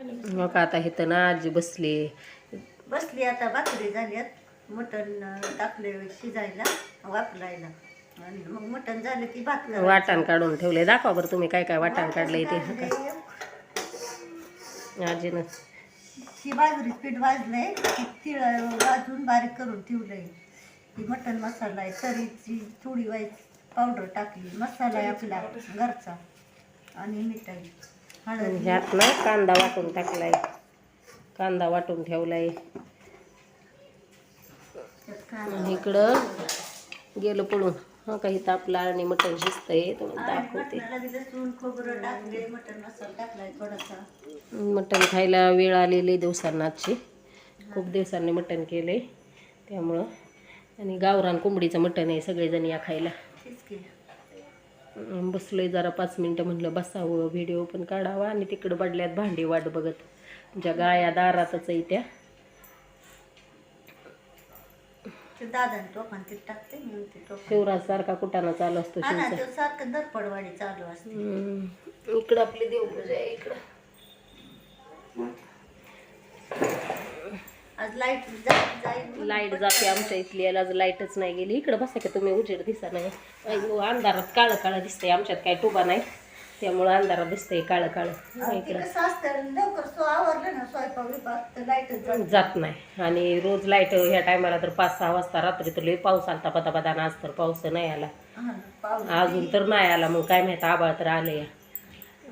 मग आता इथं ना आजी बसली. बसली आता भाकरी झाल्यात. मटण टाकले शिजायला वापरायला आणि मग मटण झालं की भात करायचा. वाटण काढून ठेवले दाखवा बरं तुम्ही काय काय वाटण काढलंय ते. आजीनं. ही बाजरी पीठ भाजलंय. ती तिळ भाजून बारीक करून ठेवलंय. ही मटण मसाला आहे. तरीची थोडी वाईट पावडर टाकली. मसाला आहे आपला घरचा. आणि मीठ आहे आणि हळद ह्यात ना कांदा वाटून टाकलाय. कांदा वाटून कांदा. आणि इकडं गेलं पळून. हा काही तापला आणि मटण शिजतंय तुम्हाला आणि दाखवते मटण खायला वेळ आलेली दिवसांना आजची खूप दिवसांनी मटण केले त्यामुळं आणि गावरान कोंबडीचं मटण आहे सगळेजण या खायला. अं, बसलोय जरा पाच मिनटं म्हणलं बसावं व्हिडिओ पण काढावा आणि तिकडं पडल्यात भांडी वाट बघत. ज्या गाया दारातच आहे त्या. ते दादाने टोपान ते टाकते म्हणून ते टोपान शिवराज सारखा कुटाणा चालू असतो हा ना शिवचा. तो सारखं दरपडवाडी चालू असते. हम्म. इकडं आपली देवपूजा आहे इकडं. आज लाइट जाईल लाइट जाते आमच्या इथली याला आज लाईटच नाही गेली. इकडं बसा का तुम्ही उजेड दिसा नाही. अंधारात काळं काळं दिसतंय. आमच्यात काय टुबा नाही. त्यामुळं अंधारात दिसतंय काळं काळं. इकडं. जात नाही. आणि रोज लाइट ह्या टायमाला तर पाच सहा वाजता रात्री तर लय पाऊस आलता पता पता आज तर पाऊस नाही आला. हा, अजून तर नाही आला. मग काय माहिती आबाळ तर आलं या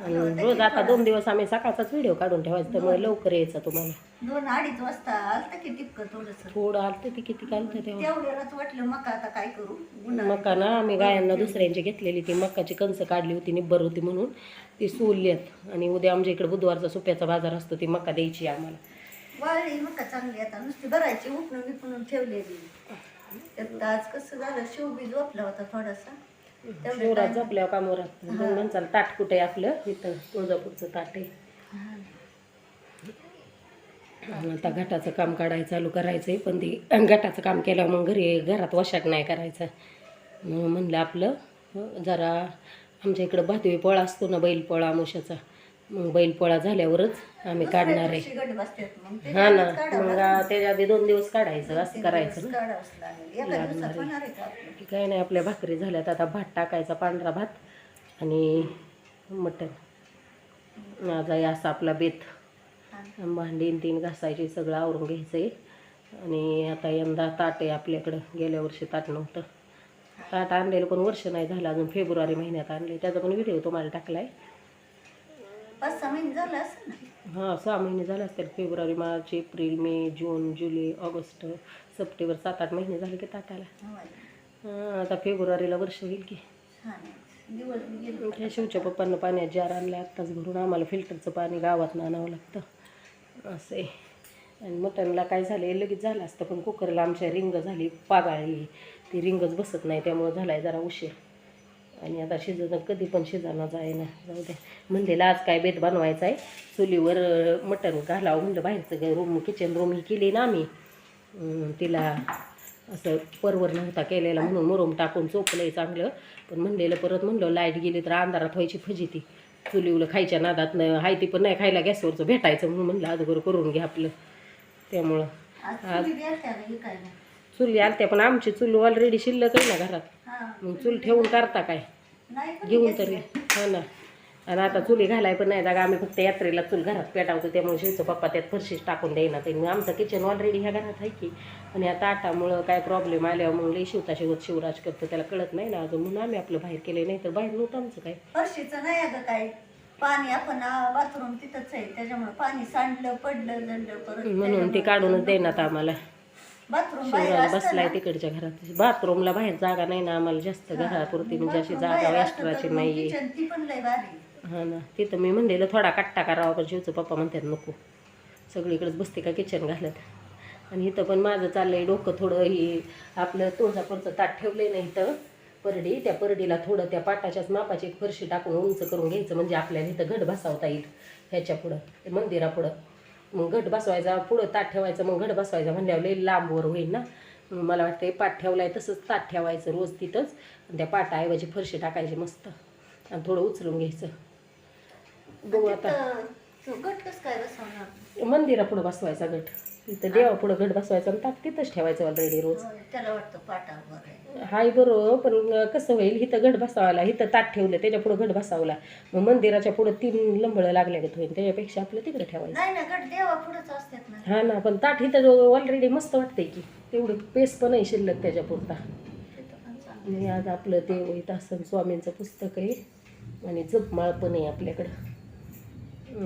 आणि रोज आता दोन दिवस आम्ही सकाळचाच व्हिडिओ काढून ठेवायचा. त्यामुळे लवकर यायचा तुम्हाला. दोन अडीच वाजता आलतं की टिपकं थोडस. थोडं आलतं ते किती कालतं तेव्हा? तेवढ्यालाच वाटलं मका आता काय करू? उन्हाळ्यात मका ना आम्ही गायांना दुसऱ्यांची घेतलेली ती मकाची कणसं काढली होती निब्बर होती म्हणून. ती सोलल्यात. आणि उद्या आमच्या इकडे बुधवारचा सुप्याचा बाजार असतो ती मका द्यायची आम्हाला. वाळली मका चांगली आता नुसती भरायची उपणून विपणून ठेवलेली. त्यात आज कसं झालं शिव बी झोपला होता थोडासा. तेवढं शिवराज झोपल्यावर कामावर असतं दोन माणसाला ताट कुठे आहे आपलं? इथं तुळजापूरचं ताट आहे. आता घटाचं काम काढायचं चालू करायचं आहे पण ते घटाचं काम केल्यावर मग घरी घरात वशाक नाही करायचं. मग म्हणलं आपलं जरा आमच्या इकडं भातवी पोळा असतो ना बैल पोळा आमुष्याचा मग बैल पोळा झाल्यावरच आम्ही काढणार आहे. हा ना मग त्याच्या आधी दोन दिवस काढायचं असं करायचं ना. काढावंच लागेल. एका दिवसात होणार आहे का आपलं? की काही नाही आपल्या भाकरी झाल्यात. आता भात टाकायचा पांढरा भात आणि मटण. आहे असा आपला बेत. भांडी तीन घासायची सगळं आवरून घ्यायचं आहे आणि आता यंदा ताट आहे आपल्याकडं. गेल्या वर्षी ताट नव्हतं. ताट आणलेलं पण वर्ष नाही झालं अजून फेब्रुवारी महिन्यात आणले त्याचा पण व्हिडिओ तुम्हाला टाकला आहे पाच सहा महिने झालं ना? हां सहा महिने झाले असतील. फेब्रुवारी मार्च एप्रिल मे जून जुलै ऑगस्ट सप्टेंबर सात आठ महिने झाले की ताटाला. हां आता फेब्रुवारीला वर्ष होईल की. छान आहे. दिवस बी गेले. त्या शिवच्या पप्पांना पाण्यात जार आणलं आत्ताच भरून आम्हाला फिल्टरचं पाणी गावात आणावं लागतं. असं आहे आणि मटणला काय झालं लगेच झालं असतं पण कुकरला आमच्या रिंग झाली पागाळी ती रिंगच बसत नाही त्यामुळं झाला आहे जरा उशीर. आणि आता शिजवणं कधी पण शिजाना जायना जाऊ द्या. म्हणलेलं आज काय बेत बनवायचा आहे चुलीवर मटन मटण घालावं म्हणलं बाहेरचं रूम किचन रूम ही केली ना आम्ही. तिला असं परवर नव्हता केलेला म्हणून मुरुम टाकून चोपलंय चांगलं. पण म्हणलेलं परत म्हणलं लाइट गेली तर अंधारात व्हायची फजिती. चुलीवलं खायच्या नादात हाय ती पण नाही खायला गॅसवरचं भेटायचं म्हणून म्हणलं अगोदर करून घ्या आपलं. त्यामुळं आज ना चुली आलत्या पण आमची चूल ऑलरेडी शिल्लक आहे ना घरात. हा मग चूल ठेवून करता काय? घेऊन तरी. हा ना. आणि आता चुली घालाय पण नाही जागा. आम्ही फक्त यात्रेला चूल घरात पेटावतो. त्यामुळे शिवचं पप्पा त्यात फरशीच टाकून देईना ते. मग आमचं किचन ऑलरेडी ह्या घरात आहे की. आणि आता ताटामुळं काय प्रॉब्लेम आल्यावर मग लई शिवता शिवत शिवराज करतो. त्याला कळत नाही ना अजून. म्हणून आम्ही आपलं बाहेर केलं नाही तर बाहेर नव्हतं आमचं काय फरशीचं नाही अगं काय पाणी आपण बाथरूम तिथंच आहे. त्याच्यामुळे पाणी सांडलं पडलं परत म्हणून ते काढूनच देण्यात आम्हाला. बाथरूम शिवराज बसलाय. तिकडच्या घरात. बाथरूमला बाहेर जागा नाही ना आम्हाला जास्त घरापुरती. म्हणजे अशी जागा एक्स्ट्राची ती पण लय भारी. हां ना. तिथं मी म्हणलेलं थोडा कट्टा करावा पण शिवचं पप्पा म्हणतात नको. सगळीकडेच बसते का किचन घालत. आणि इथं पण माझं चाललंय डोकं थोडं हे आपलं तुळजापूरचं ताट ठेवलंय ना इथं परडी. त्या परडीला थोडं त्या पाटाच्याच मापाची एक फरशी टाकून उंच करून घ्यायचं म्हणजे आपल्याला इथं घट बसवता येईल ह्याच्या पुढं ते मंदिरापुढं मग घट बसवायचा पुढं ताट ठेवायचं मग घट बसवायचा म्हणल्यावर लई लांबवर होईल ना. मला वाटतं हे पाट ठेवलाय तसंच ताट ठेवायचं रोज तिथंच. त्या पाटाऐवजी फरशी टाकायची मस्त. आणि थोडं उचलून घ्यायचं. बघू आता. तिथं तो गट कसं काय बसवणार? मंदिरा पुढं बसवायचा गट. इथं देवा पुढं गट बसवायचा आणि ताट तिथंच ठेवायचं ऑलरेडी रोज. होय, त्याला वाटतं पाटावर आहे. हाय बरोबर पण कसं होईल? इथं गट बसावाला इथं ताट ठेवलं त्याच्या पुढं गट बसावला. मग मंदिराच्या पुढं तीन लंबळं लागल्या गत होईल. त्याच्यापेक्षा आपलं तिकडे ठेवायचं. नाही ना गट देवा पुढेच असतात ना. हा ना पण ताट इथं ऑलरेडी मस्त वाटतंय की. तेवढं पेस पण आहे शिल्लक त्याच्या पुरता तिथं पण चांगलं. आणि आज आपलं ते होईत असं स्वामींचं पुस्तक आहे. आणि जपमाळ पण आहे आपल्याकडं.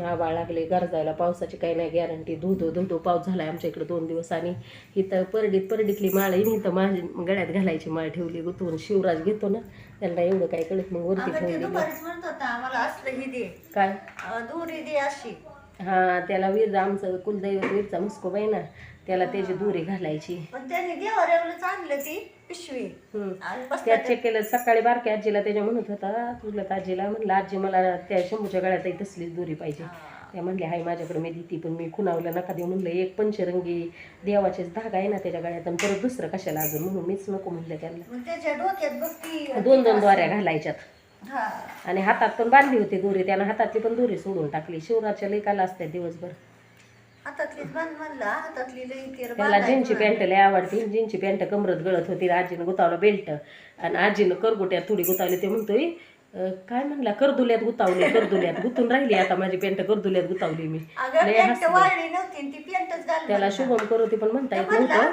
आबाळ लागले गरजायला पावसाची काही नाही गॅरंटी धुधो धुधो पाऊस झालाय आमच्या इकडं दोन दिवस आणि इथं परडीत परडीतली माळ आहे इथं माझी गळ्यात घालायची माळ ठेवली गुतवून. शिवराज घेतो ना त्यांना एवढं काय कळत मग वरती ठेवली काय? हा त्याला वीर आमचं कुलदैवत वीरचा मुस्कोब आहे ना त्याला त्याची दुरी घालायची. ती. पिशवी. हम्म. आणि त्या बसल्या चेक केलं सकाळी बारक्या आजीला त्याच्या म्हणत होता तर आजीला म्हणलं आजी मला त्या शंभूच्या गळ्यातही तसलीच दोरी पाहिजे. त्या म्हणले हाय माझ्याकडे मी देती पण मी खुणावलं नका देऊ. म्हणलं एक पंचरंगी देवाचेच धागा आहे ना त्याच्या गळ्यात आणि परत दुसरं कशाला अजून? म्हणून मीच नको म्हणलं त्यांना. मग त्याच्या डोक्यात बघती दोन दोन द्वाऱ्या घालायच्यात. हा. आणि हातात पण बांधली होती दोरी त्यानं हातातली पण दोरी सोडून टाकली. शिवराच्या लेकाला असते दिवसभर. हातातलीच बांध म्हणला हातातली लई तेर त्याला जीनची पॅन्ट लय आवडते जीनची पॅन्ट कमरत गळत होती आजीनं गुतावला बेल्ट आणि आजीनं करगुट्यात थोडी गुतावली ते म्हणतोय अं, काय म्हणला करदुल्यात गुतावली करदुल्यात गुतून राहिली आता माझी पॅन्ट करदुल्यात गुतावली मी. अगं लय पॅन्ट हसलं. वाळली नव्हती आणि ती पॅन्टच त्याला. शुभम करोती पण म्हणता येत नव्हतं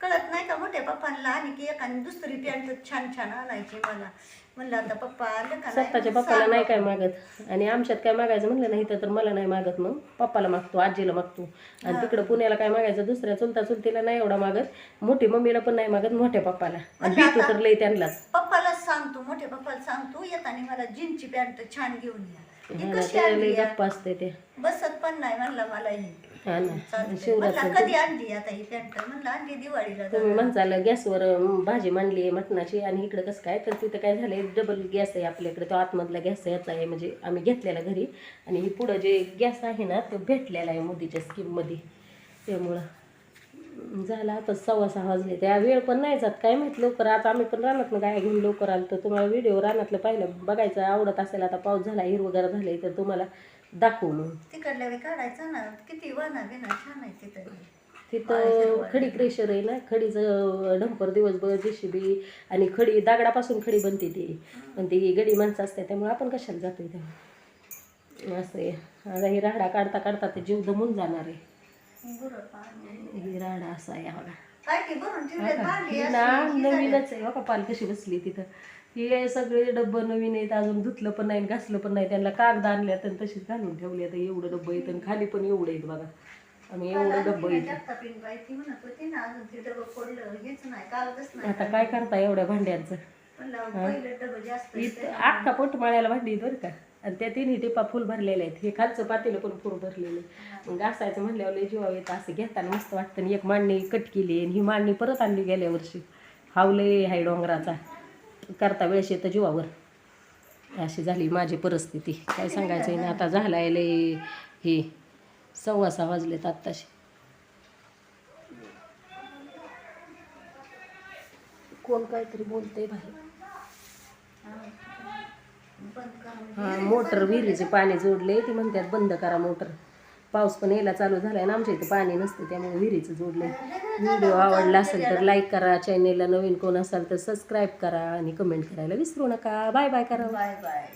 कळत नाही का मोठ्या पप्पांना आणि की एखादी दुसरी पॅन्ट छान छान आणायची मला. म्हणलं आता पप्पा आलं का नाही? स्वतःच्या पप्पाला नाही काय मागत. आणि आमच्यात काय मागायचं म्हणलं नाही तर मला नाही मागत मग. पप्पाला मागतो आजीला मागतो. आणि तिकडं पुण्याला काय मागायचं दुसऱ्या चुलता चुलतीला नाही एवढा मागत. मोठी मम्मीला पण नाही मागत मोठ्या पप्पाला. आणि भीतू तर लई त्यांनाच पप्पालाच सांगतो मोठ्या पप्पाला सांगतो येताना मला जीनची पॅन्ट छान घेऊन या. ती हा लई या? गप्पा असते ते. बसत पण नाही म्हणला मला ही. हा ना. शिवरात्र कधी आणली आता ही पॅन्ट म्हणलं आणली दिवाळीला तुम्ही म्हणसाल गॅसवर भाजी मांडली मटणाची आणि इकडं कसं काय? तर तिथं काय झालंय डबल गॅस आहे आपल्याकडे. तो आतमधला गॅस याचा आहे. म्हणजे आम्ही घेतलेला घरी. आणि ही पुढं जे गॅस आहे ना तो भेटलेला आहे मोदीच्या स्कीममध्ये त्यामुळं झाला आता सव्वा सहा वाजले. त्या वेळ पण नाही जात. काय माहीत लवकर आता आम्ही पण रानातनं गाय घेऊन लवकर आलो तर तुम्हाला व्हिडिओ रानातलं पाहिलं बघायचं आवडत असेल आता पाऊस झाला हिरवगार झाले तर तुम्हाला दाखवू मग तिकडल्या वेळी काढायचं ना किती वना बिना छान आहे तिथं. तिथं खडी क्रेशर आहे ना खडीचं डंपर दिवसभर जेसीबी आणि खडी दगडापासून खडी बनते ती. पण ती गडी माणसं असते त्यामुळे आपण कशाला जातोय तेव्हा असं आहे. आता ही राहडा काढता काढता ते जीव दमून जाणार आहे. ही राहडा असा आहे हा ही ना ही. नवीनच आहे बघा पाल कशी बसली तिथं. हे सगळे डब्बं नवीन आहेत अजून धुतलं पण नाही घासलं पण नाही. त्यांना कागद आणल्यात आणि तशीच घालून ठेवली आता एवढं डब्बं आहेत आणि खाली पण एवढं आहेत बघा. आम्ही एवढं डब्बं तिला आहेत. जगतापीन बाई ती म्हणत होती ना अजून ते डबं पडलं हेच नाही कागदच नाही. आता काय करता एवढ्या भांड्यांचं? इथं अख्खा पोट माळ्याला भांडी बरं का? आणि त्या तिन्ही टिपा फुल भरलेल्या आहेत. हे खालचं पातेलं पण फुल भरलेलं आहे. मग घासायचं म्हणल्यावर लय जीवा येतं असं घेताना मस्त वाटतं. आणि एक मांडणी कट केली आणि ही मांडणी परत आणली गेल्या वर्षी. हावले हाय डोंगराचा. करता वेळेस येतं जीवावर. अशी झाली माझी परिस्थिती. काय सांगायचं आहे ना आता झालाय लय हे. सव्वा सहा वाजलेत आत्ताशी. कोण काहीतरी बोलतंय बाहेर. हा मोटर विहिरीचे पाणी जोडले ती म्हणतात बंद करा मोटर. पाऊस पण यायला चालू झालाय ना आमच्या इथे पाणी नसतं त्यामुळे विहिरीचं जोडले. व्हिडिओ आवडला असेल तर लाईक करा चॅनेलला नवीन कोण असाल तर सबस्क्राईब करा आणि कमेंट करायला विसरू नका. बाय बाय करा बाय बाय